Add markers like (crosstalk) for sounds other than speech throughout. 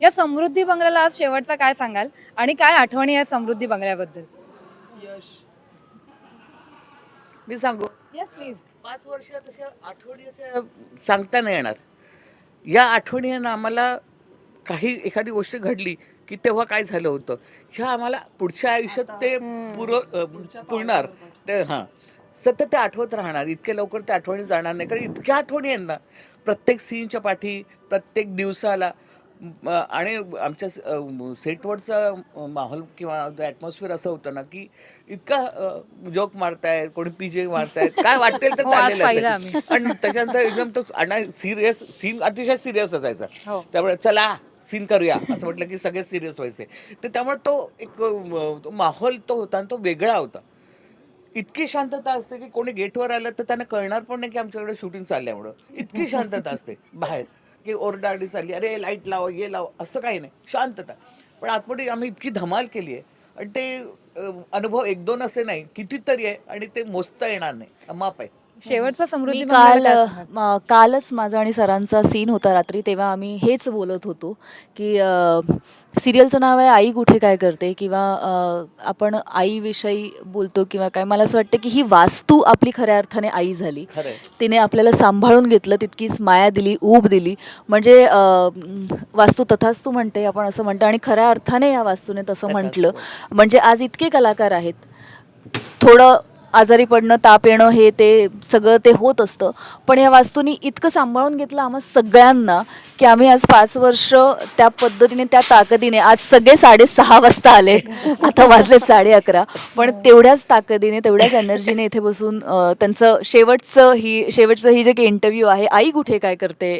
या समृद्धी बंगल्याला आज शेवटचा काय सांगाल? आणि काय आठवणी आहे समृद्धी बंगल्याबद्दल? यश. मी सांगू? येस प्लीज पाच वर्षात अशा आठवणी अशा सांगता नाही येणार. या आठवणी आहे ना आम्हाला काही एखादी गोष्ट घडली की तेव्हा काय झालं होतं? ह्या आम्हाला पुढच्या आयुष्यात ते पुर पुरणार. ते हां. सतत ते आठवत राहणार. इतके लवकर त्या आठवणी जाणार नाही. कारण इतक्या आठवणी आहेत ना प्रत्येक सीनच्या पाठी प्रत्येक दिवसाला आणि आमच्या सेटवरचा माहोल किंवा ॲटमॉस्फिअर असं होतं ना की इतका जोक मारतायत कोणी पीजे मारतायत काय वाटेल तर हो, चाललेलं असेल आणि त्याच्यानंतर एकदम तो आणि सिरियस सीन अतिशय सिरियस असायचा. हो. त्यामुळे चला सीन करूया असं म्हटलं की सगळे सिरियस व्हायचे. तर त्यामुळे तो एक तो माहोल तो होता आणि तो वेगळा होता. इतकी शांतता असते की कोणी गेटवर आलं तर त्यांना कळणार पण नाही की आमच्याकडे शूटिंग चालल्यामुळं इतकी शांतता असते बाहेर. की ओरडाडी चालली अरे लाइट लाव ये लाव. असं काही नाही. शांतता. पण आतमध्ये आम्ही इतकी धमाल केली आहे. आणि ते अनुभव एक दोन असे नाही. कितीतरी आहे आणि ते मोजता येणार नाही. माप आहे. शेवटचा समृद्धी मी काल? म- कालच माझा आणि सरांचा सीन होता रात्री तेव्हा आम्ही हेच बोलत होतो की सिरियलचं नाव आहे आई कुठे काय करते? किंवा अ, आपण आईविषयी बोलतो किंवा काय? मला असं वाटतं की ही वास्तू आपली खऱ्या अर्थाने आई झाली. तिने आपल्याला सांभाळून घेतलं तितकीच माया दिली ऊब दिली. म्हणजे अ, वास्तू तथास्तू म्हणते आपण असं म्हणतो. आणि खऱ्या अर्थाने या वास्तूने तसं म्हटलं. म्हणजे आज इतके कलाकार आहेत. थोडं आजारी पडणं ताप येणं हे ते सगळं ते होत असतं. पण या वास्तूनी इतकं सांभाळून घेतलं आम्हा सगळ्यांना की आम्ही आज पाच वर्ष त्या पद्धतीने त्या ताकदीने आज सगळे साडेसहा वाजता आले. आता वाजले साडे अकरा पण तेवढ्याच ताकदीने तेवढ्याच एनर्जीने इथे बसून त्यांचं शेवटचं ही शेवटचं ही जे काही इंटरव्ह्यू आहे आई कुठे काय करते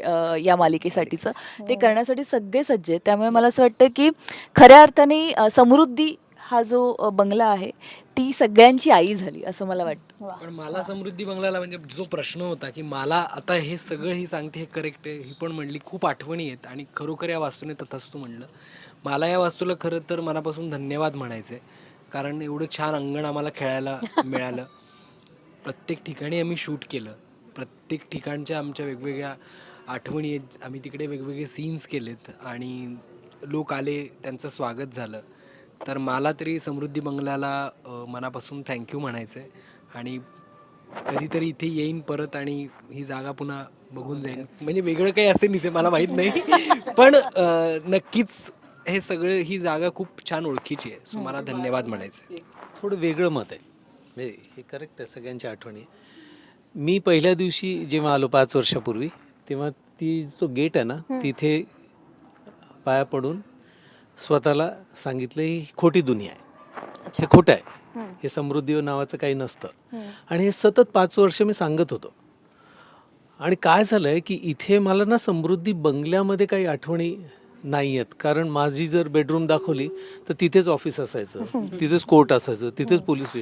या मालिकेसाठीचं ते करण्यासाठी सगळे सज्ज आहेत. त्यामुळे मला असं वाटतं की खऱ्या अर्थाने समृद्धी हा जो बंगला आहे ती सगळ्यांची आई झाली असं मला वाटतं. पण मला समृद्धी बंगल्याला म्हणजे जो प्रश्न होता की मला आता हे सगळं ही सांगते हे करेक्ट आहे ही पण म्हणली खूप आठवणी आहेत आणि खरोखर या वास्तूने तथास्तू म्हणलं. मला या वास्तूला खरं तर मनापासून धन्यवाद म्हणायचे कारण एवढं छान अंगण आम्हाला खेळायला (laughs) मिळालं. प्रत्येक ठिकाणी आम्ही शूट केलं. प्रत्येक ठिकाणच्या आमच्या वेगवेगळ्या आठवणी आहेत आम्ही तिकडे वेगवेगळे सीन्स केलेत आणि लोक आले त्यांचं स्वागत झालं. तर मला तरी समृद्धी बंगल्याला मनापासून थँक्यू म्हणायचं आहे आणि कधीतरी इथे येईन परत आणि ही जागा पुन्हा बघून जाईन. म्हणजे वेगळं काही असेल इथे मला माहीत नाही. पण नक्कीच हे सगळं ही जागा खूप छान ओळखीची आहे. सो मला धन्यवाद म्हणायचं थोडं वेगळं मत आहे. म्हणजे हे करेक्ट आहे सगळ्यांच्या आठवणी मी पहिल्या दिवशी जेव्हा आलो पाच वर्षापूर्वी तेव्हा ती जो गेट आहे ना तिथे पाया पडून स्वतःला सांगितलं ही खोटी दुनिया आहे. हे खोटं आहे. हे समृद्धी नावाचं काही नसतं. आणि हे सतत पाच वर्ष मी सांगत होतो. आणि काय झालं आहे की इथे मला ना समृद्धी बंगल्यामध्ये काही आठवणी नाही आहेत कारण माझी जर बेडरूम दाखवली तर तिथेच ऑफिस असायचं तिथेच कोर्ट असायचं तिथेच पोलीस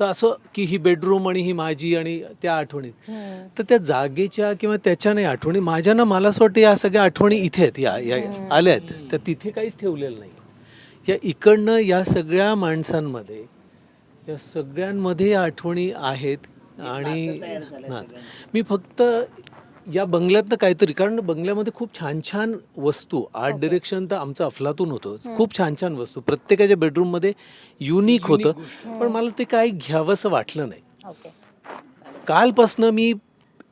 तर असं की ही बेडरूम आणि ही माझी आणि त्या आठवणीत. तर त्या जागेच्या किंवा त्याच्या नाही आठवणी माझ्या ना मला असं वाटतं या सगळ्या आठवणी इथे आहेत या या आल्या आहेत. तर तिथे काहीच ठेवलेलं नाही. या इकडनं या सगळ्या माणसांमध्ये या सगळ्यांमध्ये आठवणी आहेत आणि मी फक्त या बंगल्यातनं काहीतरी कारण बंगल्यामध्ये खूप छान छान वस्तू आर्ट डिरेक्शन तर आमचं अफलातून होतं. खूप छान छान वस्तू. प्रत्येकाच्या बेडरूममध्ये युनिक होतं. पण मला ते काही घ्यावंसं वाटलं नाही. कालपासनं मी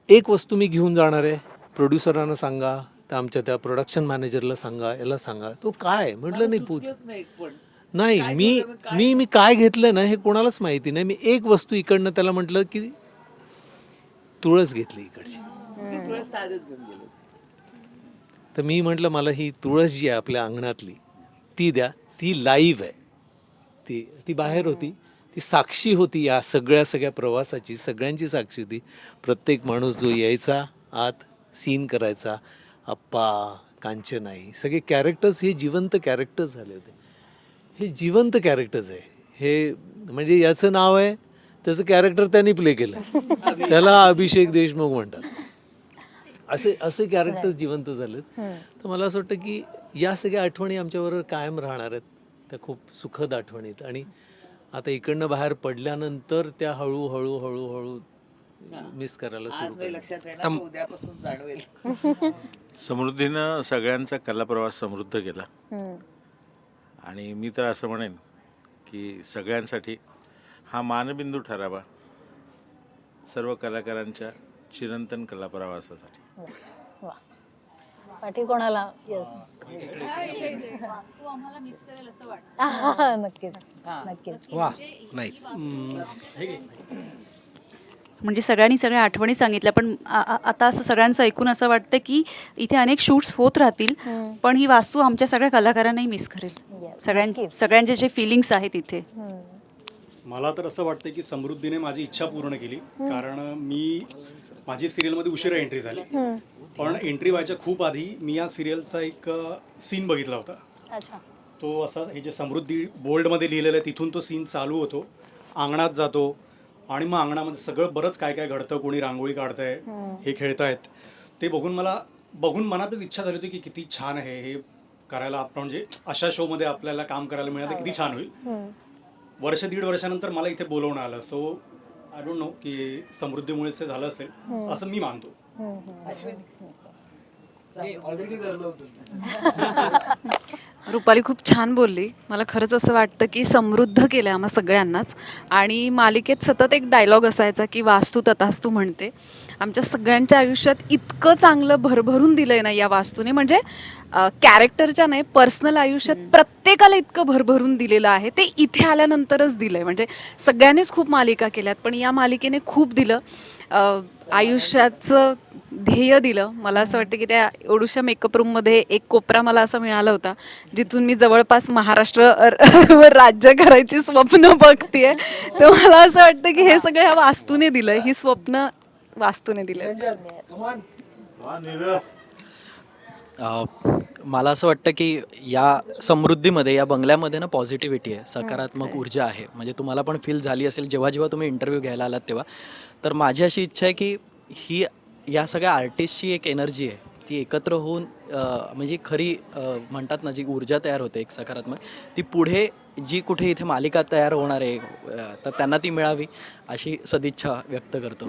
एक वस्तू मी घेऊन जाणार आहे. प्रोड्युसरांना सांगा त्या आमच्या त्या प्रोडक्शन मॅनेजरला सांगा याला सांगा. तो काय? म्हटलं नाही पूज. नाही पण. नाही मी मी मी काय घेतलं ना हे कोणालाच माहिती नाही. मी एक वस्तू इकडनं त्याला म्हटलं की तुळस घेतली इकडची. तुळस घेऊन गेलो तर मी म्हटलं मला ही तुळस जी आहे आपल्या अंगणातली ती द्या ती लाईव्ह आहे. ती ती बाहेर होती. ती साक्षी होती या सगळ्या सगळ्या प्रवासाची सगळ्यांची साक्षी होती. प्रत्येक माणूस जो यायचा आत सीन करायचा अप्पा कांचनाई. सगळे कॅरेक्टर्स हे जिवंत कॅरेक्टर्स झाले होते. हे जिवंत कॅरेक्टर्स आहे. हे म्हणजे याचं नाव आहे त्याचं कॅरेक्टर त्यांनी प्ले केलं. त्याला अभिषेक देशमुख म्हणतात. असे असे कॅरेक्टर्स जिवंत झालेत. तर मला असं वाटतं की या सगळ्या आठवणी आमच्याबरोबर कायम राहणार आहेत. त्या खूप सुखद आठवणीत. आणि आता इकडनं बाहेर पडल्यानंतर त्या हळूहळू हळूहळू मिस करायला सुरू केलं लक्षात येणार तर उद्यापासून जाणवेल. (laughs) समृद्धीनं सगळ्यांचा कलाप्रवास समृद्ध केला. आणि मी तर असं म्हणेन की सगळ्यांसाठी हा मानबिंदू ठरावा. सर्व कलाकारांच्या चिरंतन कलाप्रवासासाठी वा पाठी कोणाला? येस (laughs) नक्कीच नक्कीच. वा नाही म्हणजे सगळ्यांनी सगळ्या आठवणी सांगितल्या पण आ- आ- आता असं सगळ्यांचं ऐकून असं वाटतं की इथे अनेक शूट्स होत राहतील पण ही वास्तू आमच्या सगळ्या कलाकारांनाही मिस करेल. Yes, सगळ्यां नक्कीच. सगळ्यांचे जे फिलिंग्स आहेत इथे. मला तर असं वाटतं की समृद्धीने माझी इच्छा पूर्ण केली. कारण मी माझी सिरियलमध्ये उशिरा एंट्री झाली. पण एंट्री व्हायच्या खूप आधी मी या सिरियलचा एक सीन बघितला होता. तो असा हे जे समृद्धी बोल्डमध्ये लिहिलेलं आहे तिथून तो सीन चालू होतो. अंगणात जातो आणि मग अंगणामध्ये सगळं बरंच काय काय घडतं कोणी रांगोळी काढतंय हे खेळतायत. ते बघून मला बघून मनातच इच्छा झाली होती की किती छान आहे हे करायला आपण म्हणजे अशा शोमध्ये आपल्याला काम करायला मिळालं किती छान होईल. वर्ष दीड वर्षानंतर मला इथे बोलवणं आलं. सो आय डोंट नो की समृद्धीमुळेच हे झालं असेल. असं मी मानतो. ऑलरेडी ठरलं होतं. रुपाली खूप छान बोलली. मला खरंच असं वाटतं की समृद्ध केलं आम्हा सगळ्यांनाच. आणि मालिकेत सतत एक डायलॉग असायचा की वास्तू तथास्तू म्हणते. आमच्या सगळ्यांच्या आयुष्यात इतकं चांगलं भरभरून दिलं आहे ना या वास्तूने. म्हणजे कॅरेक्टरच्या नाही पर्सनल आयुष्यात प्रत्येकाला इतकं भरभरून दिलेलं आहे. ते इथे आल्यानंतरच दिलं आहे म्हणजे सगळ्यांनीच खूप मालिका केल्यात. पण या मालिकेने खूप दिलं. आयुष्याचं ध्येय दिलं. मला असं वाटतं की त्या एवढूशा मेकअप रूममध्ये एक कोपरा मला असा मिळाला होता जिथून मी जवळपास महाराष्ट्र (laughs) वर राज्य करायची स्वप्न बघतीये. तर मला असं वाटतं की हे सगळं ह्या वास्तूने दिलं ही स्वप्न वास्तूने दिलं. अ, मला असं वाटतं की या समृद्धीमध्ये या बंगल्यामध्ये ना पॉझिटिव्हिटी आहे सकारात्मक ऊर्जा आहे. म्हणजे तुम्हाला पण फील झाली असेल जेव्हा जेव्हा तुम्ही इंटरव्ह्यू घ्यायला आलात तेव्हा. तर माझी अशी इच्छा आहे की ही या सगळ्या आर्टिस्टची एक एनर्जी आहे. ती एकत्र होऊन म्हणजे खरी म्हणतात ना जी ऊर्जा तयार होते एक सकारात्मक ती पुढे जी कुठे इथे मालिका तयार होणार आहे तर त्यांना ती मिळावी अशी सदिच्छा व्यक्त करतो.